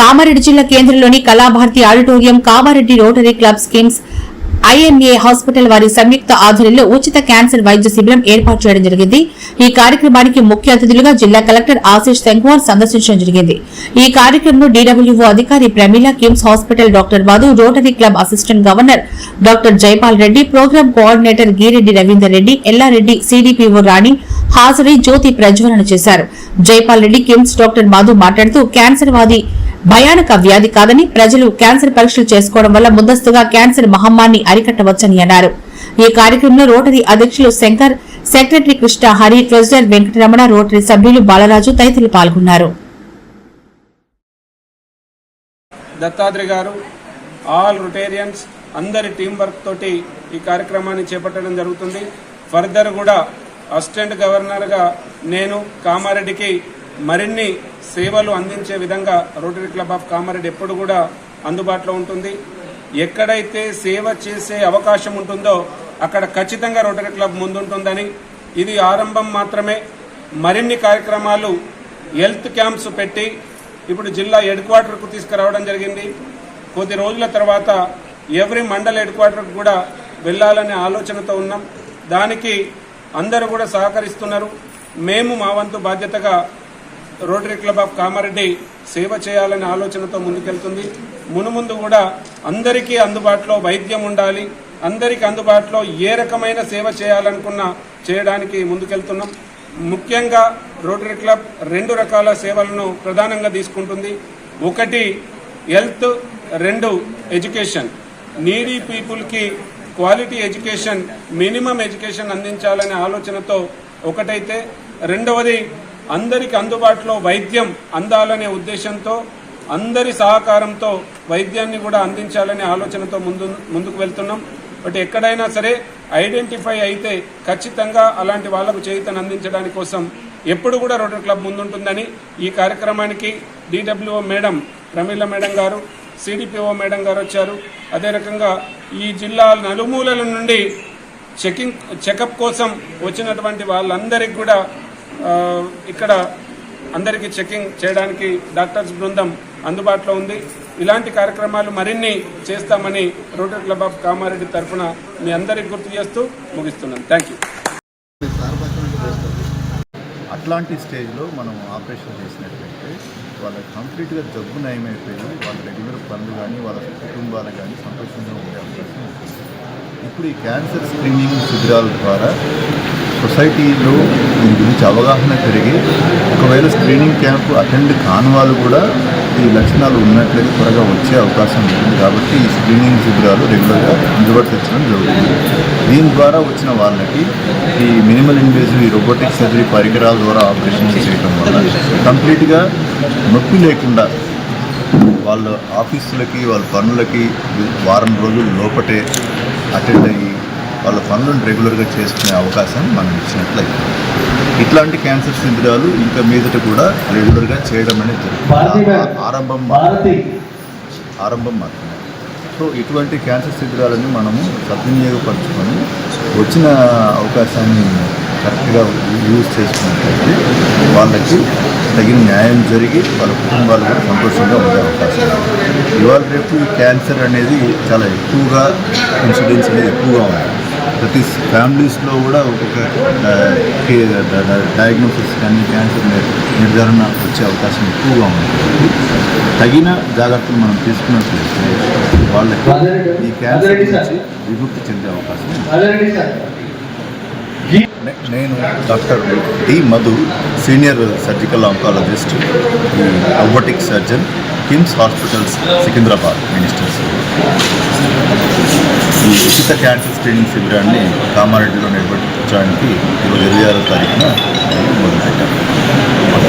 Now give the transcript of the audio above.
కామారెడ్డి జిల్లా కేంద్రంలోని Kalabharathi auditorium Kamareddy rotary club KIMS IMA hospital వారి సంయుక్త ఆధ్వర్యంలో ఉచిత క్యాన్సర్ వైద్య శిబిరం ఏర్పాటు చేయడం జరిగింది. ఈ కార్యక్రమానికి ముఖ్య అతిథులుగా జిల్లా కలెక్టర్ ఆశీష్ శంకువార్ సందర్శించడం జరిగింది. ఈ కార్యక్రమంలో డీడబ్ల్యూఓ అధికారి Pramila KIMS hospital doctor Madhu rotary club assistant governor doctor Jaipal Reddy programme coordinator Gireddy Ravinder Reddy Yellareddy CDPO Rani హాజరై జ్యోతి ప్రజ్వలన చేశారు. జైపాల్ రెడ్డి కిమ్స్ డాక్టర్ మధు మాట్లాడుతూ క్యాన్సర్ వాది భయానక వ్యాధి కాదని ప్రజలు క్యాన్సర్ పరీక్షలు చేసుకోవడం వల్ల ముందస్తుగా క్యాన్సర్ మహమ్మారిని అరికట్టవచ్చని అన్నారు. ఈ కార్యక్రమంలో రోటరీ అధ్యక్షులు Shankar secretary Krishna Hari treasurer Venkataramana Rotary సభ్యులు బాలరాజు తదితరులు పాల్గొన్నారు. దత్తాత్రి గారు ఆల్ రొటేరియన్స్ అందరి టీం వర్క్ తోటి ఈ కార్యక్రమాన్ని చేపట్టడం జరుగుతుంది. ఫర్దర్ కూడా అసిస్టెంట్ గవర్నర్గా నేను కామారెడ్డికి మరిన్ని సేవలు అందించే విధంగా రోటరీ క్లబ్ ఆఫ్ కామారెడ్డి ఎప్పుడు కూడా అందుబాటులో ఉంటుంది. ఎక్కడైతే సేవ చేసే అవకాశం ఉంటుందో అక్కడ ఖచ్చితంగా రోటరీ క్లబ్ ముందుంటుందని ఇది ఆరంభం మాత్రమే. మరిన్ని కార్యక్రమాలు హెల్త్ క్యాంప్స్ పెట్టి ఇప్పుడు జిల్లా హెడ్ క్వార్టర్కు తీసుకురావడం జరిగింది. కొద్ది రోజుల తర్వాత ఎవ్రీ మండల్ హెడ్ క్వార్టర్కు కూడా వెళ్ళాలనే ఆలోచనతో ఉన్నాం. దానికి అందరూ కూడా సహకరిస్తున్నారు. మేము మా వంతు బాధ్యతగా రోటరీ క్లబ్ ఆఫ్ కామారెడ్డి సేవ చేయాలనే ఆలోచనతో ముందుకెళ్తుంది. మునుముందు కూడా అందరికీ అందుబాటులో వైద్యం ఉండాలి. అందరికీ అందుబాటులో ఏ రకమైన సేవ చేయాలనుకున్నా చేయడానికి ముందుకెళ్తున్నాం. ముఖ్యంగా రోటరీ క్లబ్ రెండు రకాల సేవలను ప్రధానంగా తీసుకుంటుంది. ఒకటి హెల్త్ రెండు ఎడ్యుకేషన్. నీడీ పీపుల్కి క్వాలిటీ ఎడ్యుకేషన్ మినిమం ఎడ్యుకేషన్ అందించాలనే ఆలోచనతో ఒకటైతే. రెండవది అందరికి అందుబాటులో వైద్యం అందాలనే ఉద్దేశంతో అందరి సహకారంతో వైద్యాన్ని కూడా అందించాలనే ఆలోచనతో ముందు ముందుకు వెళ్తున్నాం. బట్ ఎక్కడైనా సరే ఐడెంటిఫై అయితే ఖచ్చితంగా అలాంటి వాళ్ళకు చేయుతను అందించడాని కోసం ఎప్పుడు కూడా రోటరీ క్లబ్ ముందుంటుందని ఈ కార్యక్రమానికి డిడబ్ల్యూఓ మేడం ప్రమీల మేడం గారు సిడిపిఓ మేడం గారు వచ్చారు. అదే రకంగా ఈ జిల్లా నలుమూలల నుండి చెకింగ్ చెకప్ కోసం వచ్చినటువంటి వాళ్ళందరికీ కూడా ఇక్కడ అందరికీ చెకింగ్ చేయడానికి డాక్టర్స్ బృందం అందుబాటులో ఉంది. ఇలాంటి కార్యక్రమాలు మరిన్ని చేస్తామని రోటరీ క్లబ్ ఆఫ్ కామారెడ్డి తరఫున మీ అందరికి గుర్తు చేస్తూ ముగిస్తున్నాను థ్యాంక్ యూ అట్లాంటి స్టేజ్లో మనం ఆపరేషన్ చేసినట్లయితే వాళ్ళకి కంప్లీట్గా జబ్బు నయమైపోయి వాళ్ళ రెగ్యులర్ పనులు కానీ వాళ్ళ కుటుంబాలు కానీ సంతోషంగా ఉండే అవకాశం ఉంటుంది. ఇప్పుడు ఈ క్యాన్సర్ స్క్రీనింగ్ శిబిరాల ద్వారా సొసైటీలో దీని గురించి అవగాహన పెరిగి ఒకవేళ స్క్రీనింగ్ క్యాంప్ అటెండ్ కాని వాళ్ళు కూడా ఈ లక్షణాలు ఉన్నట్లయితే త్వరగా వచ్చే అవకాశం ఉంటుంది. కాబట్టి ఈ స్క్రీనింగ్ శిబిరాలు రెగ్యులర్గా అందుబాటు తెచ్చడం జరుగుతుంది. దీని ద్వారా వచ్చిన వాళ్ళకి ఈ మినిమల్ ఇన్వేజివ్ ఈ రోబోటిక్ సర్జరీ పరికరాల ద్వారా ఆపరేషన్ చేయడం వల్ల కంప్లీట్గా నొప్పి లేకుండా వాళ్ళ ఆఫీసులకి వాళ్ళ పనులకి వారం రోజుల లోపటే అటెండ్ అయ్యి వాళ్ళ పనులను రెగ్యులర్గా చేసుకునే అవకాశం మనం ఇచ్చినట్లయితే. ఇట్లాంటి క్యాన్సర్ శిబిరాలు ఇంకా మీదట కూడా రెగ్యులర్గా చేయడం అనేది ఆరంభం. ఆరంభం మాత్రమే. సో ఇటువంటి క్యాన్సర్ శిబిరాలని మనము సద్వినియోగపరచుకొని వచ్చిన అవకాశాన్ని కరెక్ట్గా యూజ్ చేసుకున్నట్లయితే వాళ్ళకి తగిన న్యాయం జరిగి వాళ్ళ కుటుంబాలు కూడా సంతోషంగా ఉండే అవకాశం ఇవాళ రేపు క్యాన్సర్ అనేది చాలా ఎక్కువగా ఇన్సిడెన్స్ అనేది ఎక్కువగా ఉంది. ప్రతి ఫ్యామిలీస్లో కూడా ఒక్కొక్క డయాగ్నోసిస్ కానీ క్యాన్సర్ నిర్- నిర్ధారణ వచ్చే అవకాశం ఎక్కువగా ఉంది. తగిన జాగ్రత్తలు మనం తీసుకున్నట్లయితే వాళ్ళకి ఈ క్యాన్సర్ నుంచి విముక్తి చెందే అవకాశం నేను doctor D Madhu senior surgical oncologist ఈ robotic surgeon KIMS hospitals Secunderabad ministers ఈ ఉచిత క్యాన్సర్ స్క్రీనింగ్ శిబిరాన్ని కామారెడ్డిలో నిర్వహించడానికి ఇరవై ఇరవై ఆరో తారీఖున మొదలుపెట్టారు.